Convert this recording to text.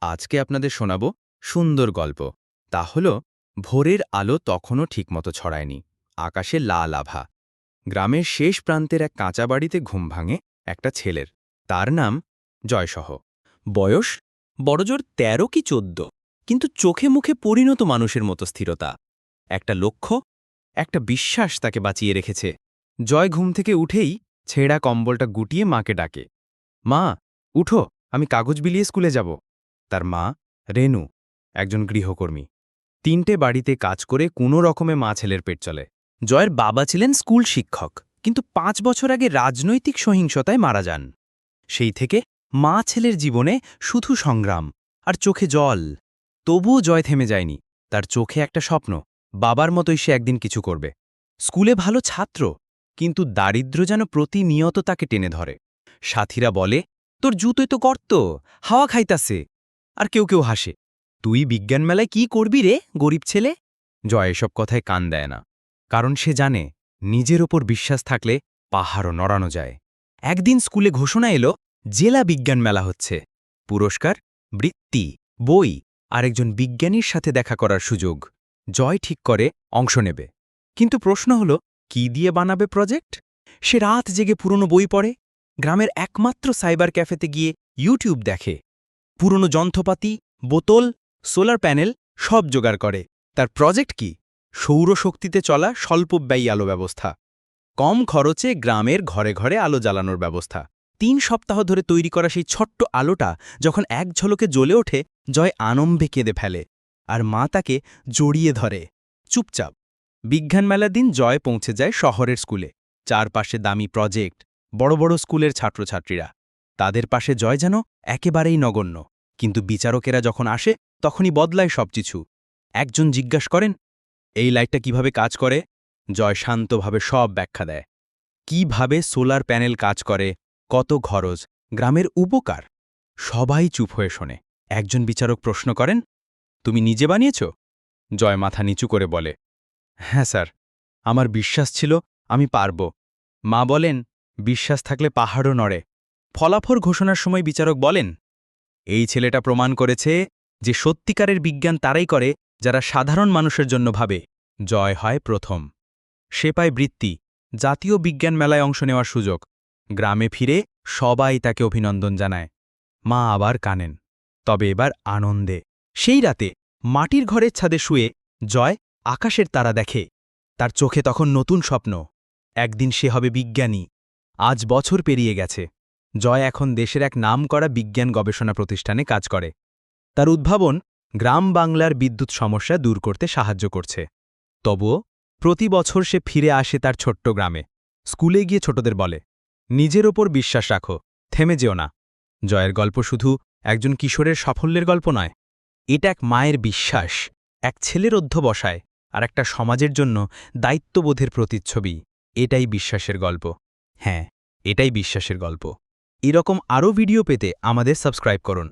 আজকে আপনাদের শোনাব সুন্দর গল্প। তা হল, ভোরের আলো তখনও ঠিকমতো ছড়ায়নি। আকাশে লাল আভা। গ্রামের শেষ প্রান্তের এক কাঁচা বাড়িতে ঘুম ভাঙে একটা ছেলের। তার নাম জয়সহ। বয়স বড়জোর তেরো কি চোদ্দ। কিন্তু চোখে মুখে পরিণত মানুষের মতো স্থিরতা। একটা লক্ষ্য, একটা বিশ্বাস তাকে বাঁচিয়ে রেখেছে। জয় ঘুম থেকে উঠেই ছেঁড়া কম্বলটা গুটিয়ে মাকে ডাকে। মা, উঠো, আমি কাগজ বিলিয়ে স্কুলে যাব। তার মা, রেনু, একজন গৃহকর্মী। তিনটে বাড়িতে কাজ করে কোনো রকমে মা ছেলের পেট চলে। জয়ের বাবা ছিলেন স্কুল শিক্ষক, কিন্তু পাঁচ বছর আগে রাজনৈতিক সহিংসতায় মারা যান। সেই থেকে মা ছেলের জীবনে শুধু সংগ্রাম আর চোখে জল। তবুও জয় থেমে যায়নি। তার চোখে একটা স্বপ্ন, বাবার মতোই সে একদিন কিছু করবে। স্কুলে ভালো ছাত্র, কিন্তু দারিদ্র যেন প্রতিনিয়ত তাকে টেনে ধরে। সাথীরা বলে, তোর জুতোয় তো গর্ত, হাওয়া খাইতাছে। আর কেউ কেউ হাসে। তুই বিজ্ঞান মেলায় কি করবি রে, গরিব ছেলে? জয় এসব কথায় কান দেয় না। কারণ সে জানে, নিজের ওপর বিশ্বাস থাকলে পাহাড়ও নড়ানো যায়। একদিন স্কুলে ঘোষণা এলো, জেলা বিজ্ঞান মেলা হচ্ছে। পুরস্কার, বৃত্তি, বই আর একজন বিজ্ঞানীর সাথে দেখা করার সুযোগ। জয় ঠিক করে অংশ নেবে। কিন্তু প্রশ্ন হল, কি দিয়ে বানাবে প্রজেক্ট? সে রাত জেগে পুরনো বই পড়ে। গ্রামের একমাত্র সাইবার ক্যাফেতে গিয়ে ইউটিউব দেখে। পুরনো যন্ত্রপাতি, বোতল, সোলার প্যানেল সব জোগাড় করে। তার প্রজেক্ট কি? সৌরশক্তিতে চলা স্বল্পব্যয়ী আলো ব্যবস্থা। কম খরচে গ্রামের ঘরে ঘরে আলো জ্বালানোর ব্যবস্থা। তিন সপ্তাহ ধরে তৈরি করা সেই ছোট্ট আলোটা যখন এক ঝলকে জ্বলে ওঠে, জয় আনম্বে কেঁদে ফেলে আর মা তাকে জড়িয়ে ধরে। চুপচাপ। বিজ্ঞান মেলার দিন জয় পৌঁছে যায় শহরের স্কুলে। চারপাশে দামি প্রজেক্ট, বড় বড় স্কুলের ছাত্রছাত্রীরা। তাদের পাশে জয় যেন একেবারেই নগণ্য। কিন্তু বিচারকেরা যখন আসে, তখনই বদলায় সবকিছু। একজন জিজ্ঞাস করেন, এই লাইটটা কীভাবে কাজ করে? জয় শান্তভাবে সব ব্যাখ্যা দেয়। কীভাবে সোলার প্যানেল কাজ করে? কত খরচ? গ্রামের উপকার? সবাই চুপ হয়ে শোনে। একজন বিচারক প্রশ্ন করেন, তুমি নিজে বানিয়েছ? জয় মাথা নিচু করে বলে হ্যাঁ স্যার, আমার বিশ্বাস ছিল আমি পারব। মা বলেন, বিশ্বাস থাকলে পাহাড়ও নড়ে। ফলাফল ঘোষণার সময় বিচারক বলেন, এই ছেলেটা প্রমাণ করেছে যে সত্যিকারের বিজ্ঞান তারাই করে যারা সাধারণ মানুষের জন্য ভাবে, জয় হয় প্রথম। সে পায় বৃত্তি, জাতীয় বিজ্ঞান মেলায় অংশ নেওয়ার সুযোগ। গ্রামে ফিরে সবাই তাকে অভিনন্দন জানায়। মা আবার কানেন। তবে এবার আনন্দে। সেই রাতে মাটির ঘরের ছাদে শুয়ে জয় আকাশের তারা দেখে। তার চোখে তখন নতুন স্বপ্ন। একদিন সে হবে বিজ্ঞানী। আজ বছর পেরিয়ে গেছে। জয় এখন দেশের এক নামকরা বিজ্ঞান গবেষণা প্রতিষ্ঠানে কাজ করে। তার উদ্ভাবন গ্রাম বাংলার বিদ্যুৎ সমস্যা দূর করতে সাহায্য করছে। তবুও প্রতি বছর সে ফিরে আসে তার ছোট্ট গ্রামে। স্কুলে গিয়ে ছোটদের বলে, নিজের ওপর বিশ্বাস রাখো, থেমে যেও না। জয়ের গল্প শুধু একজন কিশোরের সাফল্যের গল্প নয়, এটা এক মায়ের বিশ্বাস, এক ছেলের অধ্যবসায়, আর একটা সমাজের জন্য দায়িত্ববোধের প্রতিচ্ছবি। এটাই বিশ্বাসের গল্প। হ্যাঁ এটাই বিশ্বাসের গল্প। এরকম আরও ভিডিও পেতে আমাদের সাবস্ক্রাইব করুন।